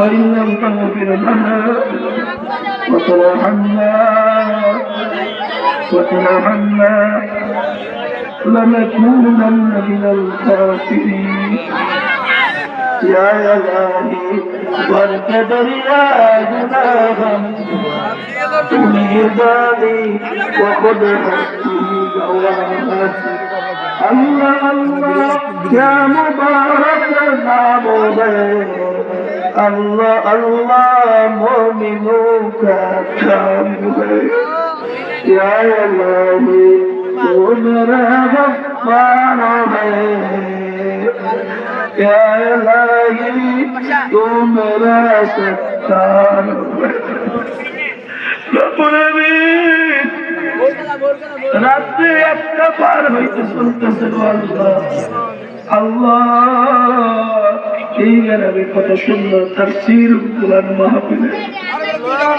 وإن لم تغفر لنا وترحمنا وترحمنا لنكونن من الخاسرين. يا إلهي وارتدر يا جناها بني وخذ حقي جواباتي الله الله يا مبارك المعبود الله আল্লাহ আল্লাহ ভূমি মুখাম ইয়া ইলাহি वो मेरा गफ्फार है या इलाही तू मेरा सत्तार রাত্রে একটা পার হইতে চলতেছে, আল্লাহ। এই গ্রামে কত সুন্দর তার সির কোরআন মাহফিলে।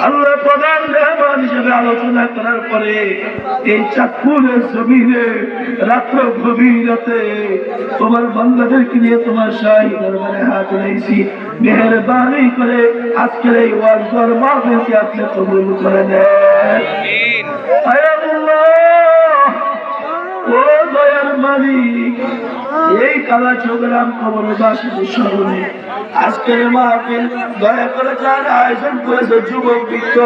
আল্লাহ প্রধান মেহমান হিসেবে আলোচনা করার পরে এই চাঁদপুরের জমিনে রাত্র গভীর রাতে তোমার বান্দাদেরকে নিয়ে তোমার শাহী দরবারে হাত রয়েছি মেহরবানি করে আজকের এই ওয়াজ দরবারকে আপনি কবুল করে নেন। মালিক। এই কালা চোখরাম খবর স্মরণে আজকের মাহফিল দয়া করে যার আয়োজন করেছে যুবক বৃত্ত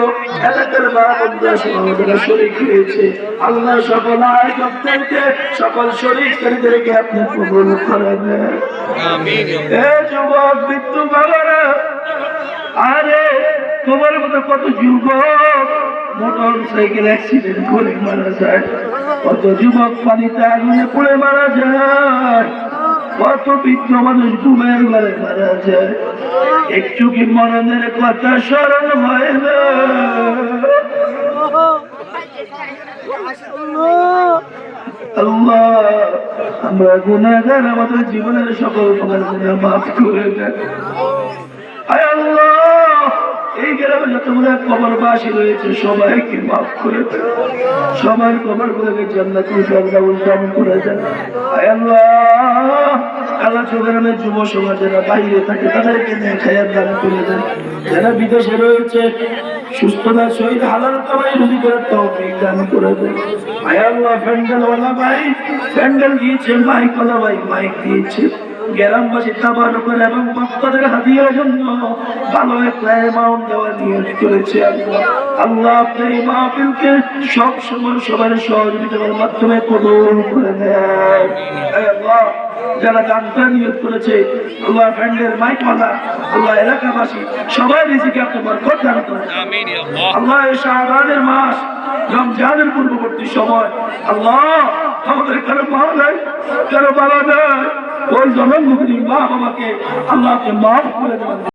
এলাকার মা বন্ধুরা শরীর হয়েছে আল্লাহ সকল আয়োজকদেরকে সকল শরীরকারীদেরকে আপনি কবুল করে দেন এ যুবক বাবারা আরে তোমার মতো কত যুবক মোটর সাইকেল অ্যাক্সিডেন্ট করে মারা যায়। কত যুবক পানিতে আগুনে পড়ে মারা যায়। কত বৃদ্ধ মানুষ ডুবের ঘরে মারা যায়। একটু কি মরণের কথা স্মরণ হয় না? আমরা গুণাগার আমাদের জীবনের সকল প্রকার গুণা মাফ করে এই যতগুলো কবরবাসী রয়েছে, সবাইকে মাফ করে সবার কবর গুলোকে জান্নাতুল ফেরদাউস দান করে দেন আয় আল্লাহ আল্লাহ গ্রামের যুব সমাজ যারা বাইরে থাকে, তাদেরকে নিয়ে খায়ার দান করে দেন যারা বিদেশে রয়েছে সুস্থতার সহিত হালাল কামাই রুজি করার তৌফিক দান করে দেন আয় আল্লাহ প্যান্ডেলওয়ালা ভাই প্যান্ডেল দিয়েছে, মাইক ওয়ালা ভাই, মাইক দিয়েছে। গ্রামবাসী তাবারকের এবং ভক্তদের হাদিয়ার জন্য ভালো একটা অ্যামাউন্ট দেওয়ার নিয়োগ করেছে আল্লাহ। আল্লাহ আপনি এই মাহফিলকে সব সময় সবার সহযোগিতার মাধ্যমে কবুল করে আল্লাহ যারা জানতে নিয়োগ করেছে আল্লাহ ফ্যান্ডের মাইকওয়ালা আল্লাহ এলাকাবাসী সবাই নিজেকে আপনি বরকত দান করেন আল্লাহ। শাহবানের মাস রমজানের পূর্ববর্তী সময় আল্লাহ আমাদের কারও মা নাই কারও বাবা নাই। ওই জনমুখী মা বাবাকে আল্লাহকে মাফ করে দেবেন।